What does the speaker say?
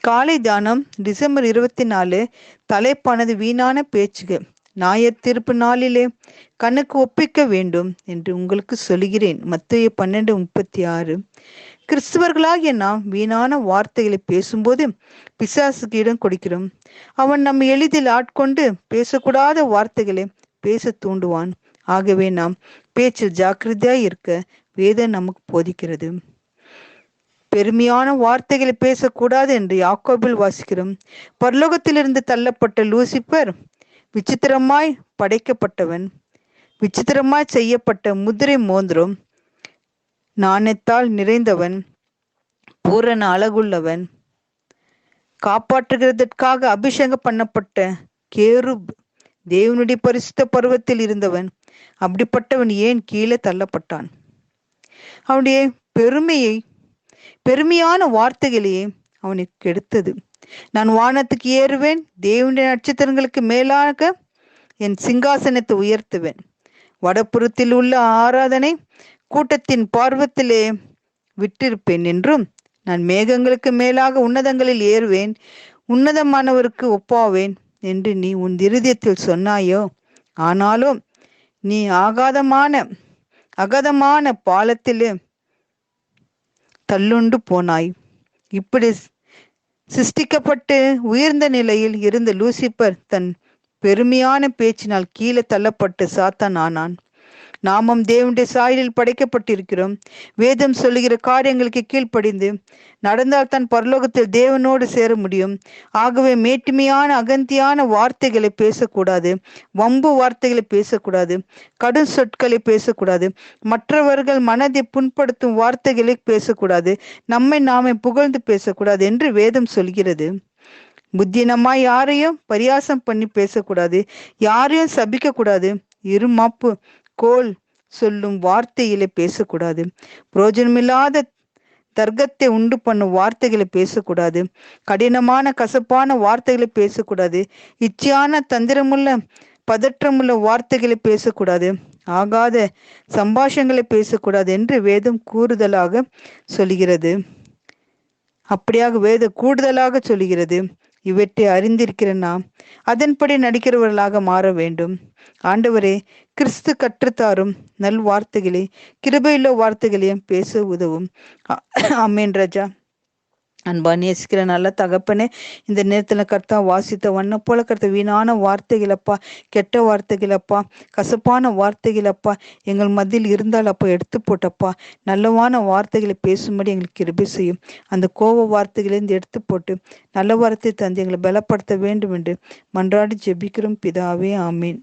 காலை தானம் டிசம்பர் இருபத்தி நாலு தலைப்பானது வீணான பேச்சுகள் திருப்பு நாளிலே கண்ணுக்கு ஒப்பிக்க வேண்டும் என்று உங்களுக்கு சொல்கிறேன் மத்திய பன்னெண்டு முப்பத்தி ஆறு கிறிஸ்துவர்களாகிய நாம் வீணான வார்த்தைகளை பேசும்போது பிசாசுக்கு இடம் கொடுக்கிறோம். அவன் நம்ம எளிதில் ஆட்கொண்டு பேசக்கூடாத வார்த்தைகளை பேச தூண்டுவான். ஆகவே நாம் பேச்சில் ஜாக்கிரதையாய் இருக்க வேதம் நமக்கு போதிக்கிறது. பெருமையான வார்த்தைகளை பேசக்கூடாது என்று யாக்கோபில் வாசிக்கிறோம். பரலோகத்திலிருந்து தள்ளப்பட்ட லூசிபர் விசித்திரமாய் படைக்கப்பட்டவன். விசித்திரமாய் செய்யப்பட்ட முதிரை மோந்திரம் நாணயத்தால் நிறைந்தவன். பூரண அழகுள்ளவன். காப்பாற்றுகிறதற்காக அபிஷேகம் பண்ணப்பட்ட கேருப் தேவனுடைய பரிசுத்த பருவத்தில் இருந்தவன். அப்படிப்பட்டவன் ஏன் கீழே தள்ளப்பட்டான்? அவனுடைய பெருமையை பெருமையான வார்த்தைகளையே அவனுக்கு கெடுத்தது. நான் வானத்துக்கு ஏறுவேன் தேவனுடைய நட்சத்திரங்களுக்கு மேலாக என் சிங்காசனத்தை உயர்த்துவேன். வடப்புறத்தில் உள்ள ஆராதனை கூட்டத்தின் பார்வத்திலே விட்டிருப்பேன் என்றும் நான் மேகங்களுக்கு மேலாக உன்னதங்களில் ஏறுவேன் உன்னதமானவருக்கு ஒப்பாவேன் என்று நீ உன் இருதயத்தில் சொன்னாயோ? ஆனாலும் நீ ஆகாதமான அகதமான பாலத்திலே தள்ளுண்டு போனாய். இப்படி சிருஷ்டிக்கப்பட்டு உயர்ந்த நிலையில் இருந்த லூசிபர் தன் பெருமையான பேச்சினால் கீழே தள்ளப்பட்டு சாத்தான் ஆனான். நாமும் தேவனுடைய சாயலில் படைக்கப்பட்டிருக்கிறோம். வேதம் சொல்லுகிற காரியங்களுக்கு கீழ்ப்படிந்து நடந்தால் தான் பரலோகத்தில் தேவனோடு சேர முடியும். ஆகவே மேட்டுமையான அகந்தியான வார்த்தைகளை பேசக்கூடாது. வம்பு வார்த்தைகளை பேசக்கூடாது. கடும் சொற்களை பேசக்கூடாது. மற்றவர்கள் மனதை புண்படுத்தும் வார்த்தைகளை பேசக்கூடாது. நம்மை நாமே புகழ்ந்து பேசக்கூடாது என்று வேதம் சொல்கிறது. புத்தினமா யாரையும் பரியாசம் பண்ணி பேசக்கூடாது. யாரையும் சபிக்க கூடாது இருமாப்பு கோல் சொல்லும் வார்த்தையில பேசக்கூடாது. புரோஜனமில்லாத தர்க்கத்தை உண்டு பண்ணும் வார்த்தைகளை பேசக்கூடாது. கடினமான கசப்பான வார்த்தைகளை பேசக்கூடாது. இச்சையான தந்திரமுள்ள பதற்றமுள்ள வார்த்தைகளை பேசக்கூடாது. ஆகாத சம்பாஷங்களை பேசக்கூடாது என்று வேதம் கூறுதலாக சொல்கிறது. அப்படியாக வேத கூடுதலாக சொல்கிறது. இவற்றை அறிந்திருக்கிற நாம் அதன்படி நடிக்கிறவர்களாக மாற வேண்டும். ஆண்டவரே கிறிஸ்து கற்றுத்தாரும் நல் வார்த்தைகளை கிருபையுள்ள வார்த்தைகளையும் பேச உதவும். அம்மேன் ராஜா. அன்பா நேசிக்கிற நல்ல தகப்பனே இந்த நேரத்துல கர்த்தா வாசித்த வண்ண போல கருத்த வீணான வார்த்தைகளப்பா கெட்ட வார்த்தைகளப்பா கசப்பான வார்த்தைகளப்பா எங்கள் மத்தியில் இருந்தால் அப்பா எடுத்து போட்டப்பா நல்லவான வார்த்தைகளை பேசும்படி எங்களுக்கு கிருபை செய்யும். அந்த கோப வார்த்தைகளிலிருந்து எடுத்து போட்டு நல்ல வார்த்தை தந்து எங்களை பலப்படுத்த வேண்டும் என்று மன்றாடி ஜெபிக்கிறோம். பிதாவே ஆமீன்.